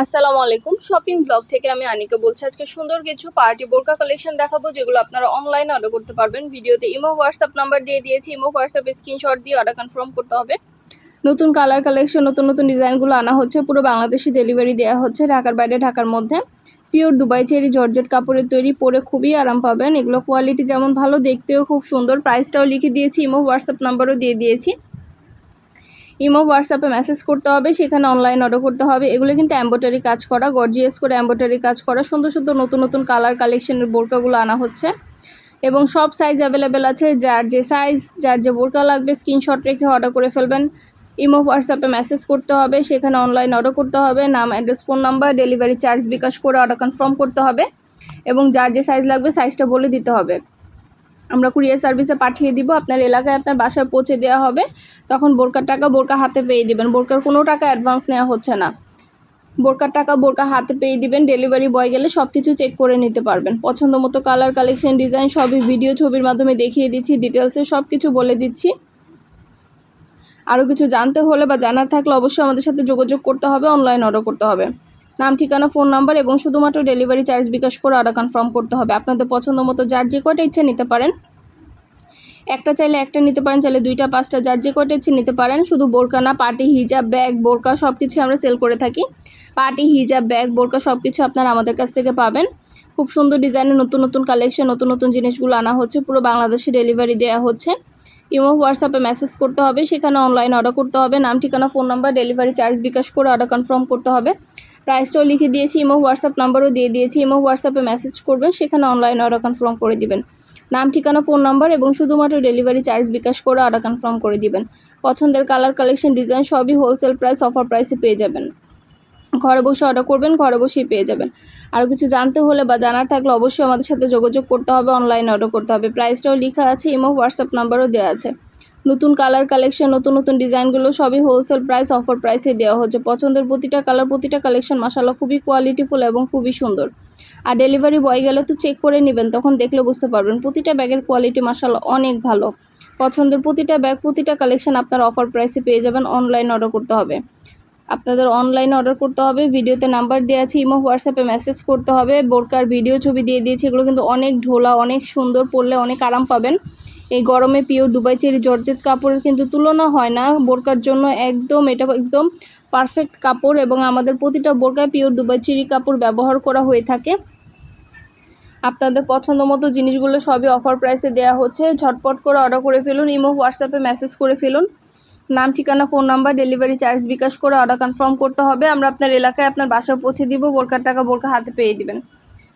আসসালামু আলাইকুম। Shopping blog থেকে আমি আনিকা বলছি, আজকে সুন্দর কিছু পার্টি বোরকা কালেকশন দেখাবো, যেগুলো আপনারা অনলাইনে অর্ডার করতে পারবেন। ভিডিওতে ইমো হোয়াটসঅ্যাপ নাম্বার দিয়ে দিয়েছি ইমো হোয়াটসঅ্যাপে স্ক্রিনশট দিয়ে অর্ডার কনফার্ম করতে হবে। নতুন কালার কালেকশন নতুন নতুন ডিজাইনগুলো আনা হচ্ছে, পুরো বাংলাদেশি ডেলিভারি দেওয়া হচ্ছে, ঢাকার বাইরে, ঢাকার মধ্যে। পিওর দুবাই চেরি জর্জেট কাপড়ের তৈরি, পরে খুবই আরাম পাবেন। এগুলো কোয়ালিটি যেমন ভালো, দেখতেও খুব সুন্দর। প্রাইসটাও লিখে দিয়েছি ইমো হোয়াটসঅ্যাপ নাম্বারও দিয়ে দিয়েছি। ইমো, হোয়াটসঅ্যাপে মেসেজ করতে হবে, সেখানে অনলাইন অর্ডার করতে হবে। এগুলো কিন্তু অ্যাম্বোটারি কাজ করা গর্জিয়াস করে অ্যাম্বোটারি কাজ করা। সুন্দর সুন্দর নতুন নতুন কালার কালেকশনের বোরকাগুলো আনা হচ্ছে। এবং সব সাইজ অ্যাভেলেবেল আছে। যার যে সাইজ যার যে বোরকা লাগবে স্ক্রিনশট রেখে অর্ডার করে ফেলবেন। ইমো, হোয়াটসঅ্যাপে মেসেজ করতে হবে, সেখানে অনলাইন অর্ডার করতে হবে। নাম address phone number delivery charge bKash করে অর্ডার কনফার্ম করতে হবে। এবং যার যে সাইজ লাগবে সাইজটা বলে দিতে হবে। আমরা কুরিয়ার সার্ভিসে পাঠিয়ে দিব, আপনার এলাকায় আপনার বাসায় পৌঁছে দেওয়া হবে, তখন বোরকার টাকা বোরকা হাতে পেয়ে দিবেন। বোরকার কোনো টাকা অ্যাডভান্স নেওয়া হচ্ছে না। বোরকার টাকা বোরকা হাতে পেয়ে দিবেন ডেলিভারি বয় গেলে সব কিছু চেক করে নিতে পারবেন। পছন্দ মতো কালার কালেকশন ডিজাইন সবই ভিডিও ছবির মাধ্যমে দেখিয়ে দিচ্ছি ডিটেলসে সব কিছু বলে দিচ্ছি। আরও কিছু জানতে হলে বা জানার থাকলে অবশ্যই আমাদের সাথে যোগাযোগ করতে হবে অনলাইন অর্ডার করতে হবে। নাম, ঠিকানা, ফোন নাম্বার এবং শুধুমাত্র ডেলিভারি চার্জ বিকাশ করে অর্ডার কনফার্ম করতে হবে। আপনাদের পছন্দ মতো যার যে কয়টা ইচ্ছে নিতে পারেন। একটা চাইলে একটা নিতে পারেন, চাইলে দুইটা, পাঁচটা, যার যে কয়টা ইচ্ছে নিতে পারেন। শুধু বোরকা না, পার্টি, হিজাব, ব্যাগ, বোরকা সব কিছু আমরা সেল করে থাকি। পার্টি, হিজাব, ব্যাগ, বোরকা সব কিছু আপনারা আমাদের কাছ থেকে পাবেন। খুব সুন্দর ডিজাইনের নতুন নতুন কালেকশন নতুন নতুন জিনিসগুলো আনা হচ্ছে। পুরো বাংলাদেশে ডেলিভারি দেওয়া হচ্ছে। ইমো, হোয়াটসঅ্যাপে মেসেজ করতে হবে। সেখানে অনলাইন অর্ডার করতে হবে। নাম, ঠিকানা phone number delivery charge bKash করে অর্ডার কনফার্ম করতে হবে। প্রাইসটাও লিখে দিয়েছি ইমো হোয়াটসঅ্যাপ নাম্বারও দিয়ে দিয়েছি ইমো হোয়াটসঅ্যাপে মেসেজ করবেন, সেখানে অনলাইন অর্ডার কনফার্ম করে দিবেন। নাম, ঠিকানা ফোন নাম্বার এবং শুধুমাত্র ডেলিভারি চার্জ বিকাশ করে অর্ডার কনফার্ম করে দিবেন। পছন্দের কালার কালেকশন ডিজাইন সবই হোলসেল প্রাইস অফার প্রাইসে পেয়ে যাবেন। ঘরে বসে অর্ডার করবেন, ঘরে বসেই পেয়ে যাবেন। আরও কিছু জানতে হলে বা জানার থাকলে অবশ্যই আমাদের সাথে যোগাযোগ করতে হবে অনলাইন অর্ডার করতে হবে। প্রাইসটাও লেখা আছে ইমো হোয়াটসঅ্যাপ নাম্বারও দেওয়া আছে। নতুন কালার কালেকশন নতুন নতুন ডিজাইনগুলো সবই হোলসেল প্রাইস অফার প্রাইসে দেওয়া হচ্ছে। পছন্দের প্রতিটা কালার প্রতিটা কালেকশন মাসাল্লাহ খুবই কোয়ালিটিফুল এবং খুবই সুন্দর। আর ডেলিভারি বয় গেলে তো চেক করে নেবেন, তখন দেখলে বুঝতে পারবেন। প্রতিটা ব্যাগের কোয়ালিটি মাসাল্লাহ অনেক ভালো। পছন্দের প্রতিটা ব্যাগ প্রতিটা কালেকশন আপনার অফার প্রাইসে পেয়ে যাবেন। অনলাইন অর্ডার করতে হবে। আপনাদের অনলাইন অর্ডার করতে হবে। ভিডিওতে নাম্বার দেওয়া আছে, ইমো, হোয়াটসঅ্যাপে মেসেজ করতে হবে। বোরকার ভিডিও ছবি দিয়ে দিয়েছি। এগুলো কিন্তু অনেক ঢোলা, অনেক সুন্দর, পরলে অনেক আরাম পাবেন। এই গরমে পিওর দুবাই চেরি জর্জেট কাপড়ের কিন্তু তুলনা হয় না। বোরকার জন্য একদম, এটা একদম পারফেক্ট কাপড় এবং আমাদের প্রতিটা বোরকায় পিওর দুবাই চেরি কাপড় ব্যবহার করা হয়ে থাকে। আপনাদের পছন্দ মতো জিনিসগুলো সবই অফার প্রাইসে দেওয়া হচ্ছে। ঝটপট করে অর্ডার করে ফেলুন, ইমো হোয়াটসঅ্যাপে মেসেজ করে ফেলুন। নাম, ঠিকানা phone number delivery charge bKash করে অর্ডার কনফার্ম করতে হবে। আমরা আপনার এলাকায় আপনার বাসা পৌঁছে দিব, বোরকার টাকা বোরকা হাতে পেয়ে দিবেন।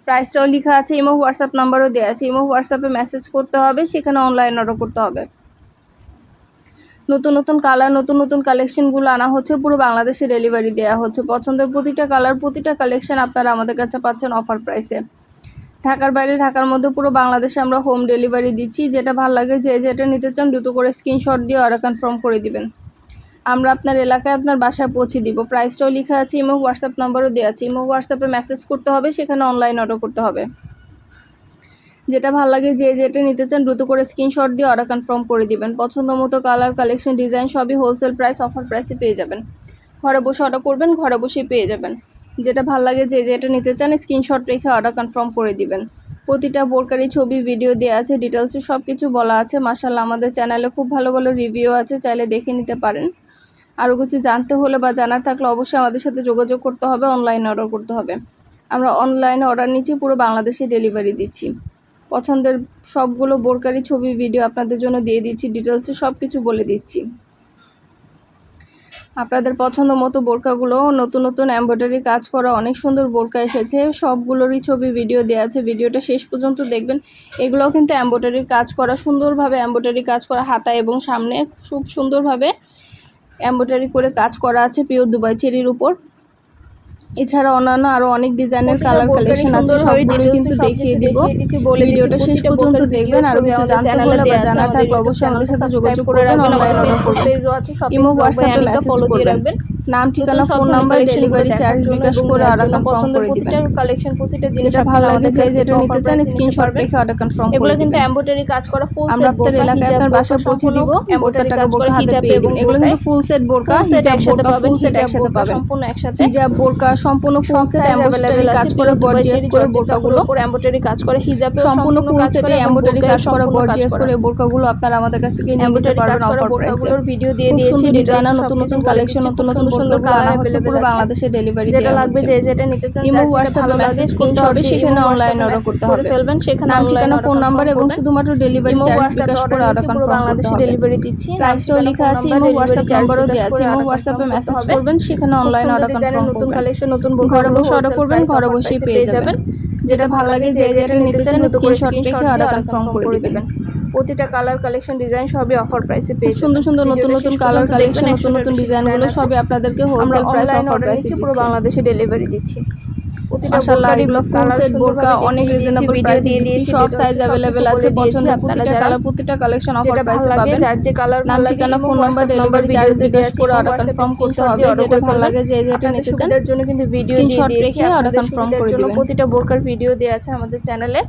প্রাইসটাও লেখা আছে, ইমো হোয়াটসঅ্যাপ নাম্বারও দেওয়া আছে, ইমো হোয়াটসঅ্যাপে মেসেজ করতে হবে, সেখানে অনলাইন অর্ডার করতে হবে। নতুন নতুন কালার নতুন নতুন কালেকশনগুলো আনা হচ্ছে, পুরো বাংলাদেশে ডেলিভারি দেওয়া হচ্ছে। পছন্দের প্রতিটা কালার প্রতিটা কালেকশন আপনারা আমাদের কাছে পাচ্ছেন অফার প্রাইসে ঢাকার বাইরে, ঢাকার মধ্যে পুরো বাংলাদেশে আমরা হোম ডেলিভারি দিচ্ছি। যেটা ভালো লাগে, যে যেটা নিতে চান, দ্রুত করে স্ক্রিনশট দিয়ে অর্ডার কনফার্ম করে দিবেন। আমরা আপনার এলাকায় আপনার বাসায় পৌঁছে দিব। প্রাইসটাও লেখা আছে ইমো হোয়াটসঅ্যাপ নাম্বারও দেওয়া আছে। ইমো হোয়াটসঅ্যাপে মেসেজ করতে হবে, সেখানে অনলাইন অর্ডার করতে হবে। যেটা ভালো লাগে যে যেটা নিতে চান দ্রুত করে স্ক্রিনশট দিয়ে অর্ডার কনফার্ম করে দিবেন। পছন্দ মতো কালার কালেকশন ডিজাইন সবই হোলসেল প্রাইস অফার প্রাইসে পেয়ে যাবেন। ঘরে বসে অর্ডার করবেন, ঘরে বসেই পেয়ে যাবেন। যেটা ভালো লাগে যে যেটা নিতে চান স্ক্রিনশট রেখে অর্ডার কনফার্ম করে দিবেন। প্রতিটা বোরকারি ছবি ভিডিও দেওয়া আছে ডিটেলসে সব কিছু বলা আছে। মাসাল্লাহ আমাদের চ্যানেলে খুব ভালো ভালো রিভিউ আছে, চাইলে দেখে নিতে পারেন। আরও কিছু জানতে হলে বা জানার থাকলে অবশ্যই আমাদের সাথে যোগাযোগ করতে হবে অনলাইনে অর্ডার করতে হবে। আমরা অনলাইনে অর্ডার নিচ্ছি, পুরো বাংলাদেশে ডেলিভারি দিচ্ছি। পছন্দের সবগুলো বোরকারি ছবি ভিডিও আপনাদের জন্য দিয়ে দিচ্ছি ডিটেলসে সব কিছু বলে দিচ্ছি। আপনাদের পছন্দ মতো বোরকাগুলো, নতুন নতুন এমব্রয়ডারি কাজ করা অনেক সুন্দর বোরকা এসেছে। সবগুলোরই ছবি ভিডিও দেওয়া আছে। ভিডিওটা শেষ পর্যন্ত দেখবেন। এগুলোও কিন্তু এমব্রয়ডারির কাজ করা, সুন্দরভাবে এমব্রয়ডারি কাজ করা, হাতা এবং সামনে খুব সুন্দরভাবে এমব্রয়ডারি করে কাজ করা আছে পিওর দুবাই চেরির উপর। এছাড়া অন্যান্য আরও অনেক ডিজাইনের কালার কালেকশন আছে সবগুলো কিন্তু দেখিয়ে দিব। ভিডিওটা শেষ পর্যন্ত দেখবেন আর কিছু জানতে হলে বা জানা থাকলে অবশ্যই আমাদের সাথে যোগাযোগ করবেন অনলাইন ফেসবুক আছে সব ইমো হোয়াটসঅ্যাপে মেসেজ করবেন। নাম ঠিকানা phone number delivery charge bKash করে অর্ডার কনফার্ম করে দিবেন। প্রতিটা কালেকশন প্রতিটা জিনিস যেটা ভালো লাগে যে যেটা নিতে চান স্ক্রিনশট রেখে অর্ডার কনফার্ম এগুলো কিন্তু এমব্রয়ডারি কাজ করা ফুল সেট আমরা আপনার এলাকায় আপনার বাসায় পৌঁছে দিব বোরকার টাকা বোরকা হাতে পেয়ে দিবেন এগুলো কিন্তু ফুল সেট বোরকা হিজাব বোরকা ফুল সেট একসাথে পাবেন। সম্পূর্ণ একসাথে। হিজাব বোরকা সম্পূর্ণ ফুল সেট এমব্রয়ডারি কাজ করে গর্জিয়াস করে বোরকাগুলো জর্জেটের উপর এমব্রয়ডারি কাজ করে হিজাবে সম্পূর্ণ ফুল সেটে এমব্রয়ডারি কাজ করা গর্জিয়াস করে এমব্রয়ডারি বোরকাগুলো আপনারা আমাদের কাছ থেকে নিয়ে নিতে পারবেন অফার প্রাইসে ভিডিও দিয়ে দিয়েছি ডিজাইনার নতুন নতুন কালেকশন নতুন নতুন সুন্দর সুন্দর হচ্ছে পুরো বাংলাদেশে ডেলিভারি যেটা লাগবে যে যেটা নিতে চান ইমো হোয়াটসঅ্যাপে মেসেজ করতে হবে সেখানে অনলাইন অর্ডার করতে হবে। ফেলবেন সেখানে নাম ঠিকানা ফোন নাম্বার এবং শুধুমাত্র ডেলিভারি চার্জ বিকাশ করে অর্ডার কনফার্ম বাংলাদেশে ডেলিভারি দিচ্ছি প্রাইসটাও লেখা আছে ইমো হোয়াটসঅ্যাপ নাম্বারও দেওয়া আছে ইমো হোয়াটসঅ্যাপে মেসেজ করবেন সেখানে অনলাইন অর্ডার কনফার্ম নতুন কালেকশন নতুন ঘরে বসে অর্ডার করবেন ঘরে বসেই পেয়ে যাবেন। যেটা ভালো লাগে যে যেটা নিতে চান স্ক্রিনশট রেখে অর্ডার কনফার্ম করে দিবেন। প্রতিটা কালার কালেকশন ডিজাইন সবই অফার প্রাইসে পেয়ে সুন্দর সুন্দর নতুন নতুন কালার কালেকশন নতুন নতুন ডিজাইনগুলো সবই আপনাদেরকে হোলসেল প্রাইসে অফার প্রাইসে পুরো বাংলাদেশে ডেলিভারি দিচ্ছি। প্রতিটা মাশাআল্লাহ বোরকারই এগুলো ফুল colour সেট বোরকা সুন্দরভাবে অনেক দেখিয়ে রিজনেবল দিয়েছি, প্রাইসে video দিয়ে দিচ্ছি দিয়েছি, সব details সাইজ সবকিছু अवेलेबल বলে আছে দিয়েছি পছন্দের আপনারা প্রতিটা যারা- কালার প্রতিটা কালেকশন অফার যেটা ভালো প্রাইসে লাগে পাবেন যার যে কালার নাম ঠিকানা phone number delivery charge bKash করে অর্ডার কনফার্ম করতে হবে যেটা ভালো লাগে যে যেটা আপনাদের নিতে চান সুবিধার জন্য কিন্তু ভিডিও দিয়ে Screenshot দিয়েছি রেখে order আপনাদের confirm সুবিধার করে জন্য দিবেন। প্রতিটা বোরকার ভিডিও দেওয়া আছে আমাদের চ্যানেলে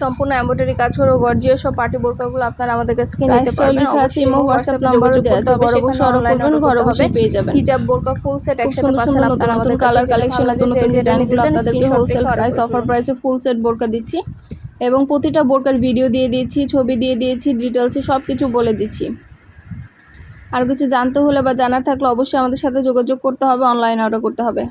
সম্পূর্ণ এমব্রয়ডারি কাজ করে গর্জিয়াস সব পার্টি বোরকাগুলো আপনারা আমাদের কাছ থেকে নিতে পারবেন। লেখা আছে ইমো হোয়াটসঅ্যাপ নাম্বারও দেওয়া আছে ঘরে বসে অর্ডার করবেন ঘরে বসে পেয়ে যাবেন। হিজাব বোরকা ফুল সেট একসাথে পাচ্ছেন আপনারা আমাদের কালার কালেকশন নতুন নতুন ডিজাইনগুলো আপনাদেরকে হোলসেল প্রাইস অফার প্রাইসে ফুল সেট বোরকা দিচ্ছি এবং প্রতিটা বোরকার ভিডিও দিয়ে দিয়েছি ছবি দিয়ে দিয়েছি ডিটেলসে সব কিছু বলে দিচ্ছি। আর কিছু জানতে হলে বা জানার থাকলে অবশ্যই আমাদের সাথে যোগাযোগ করতে হবে অনলাইন অর্ডার করতে হবে।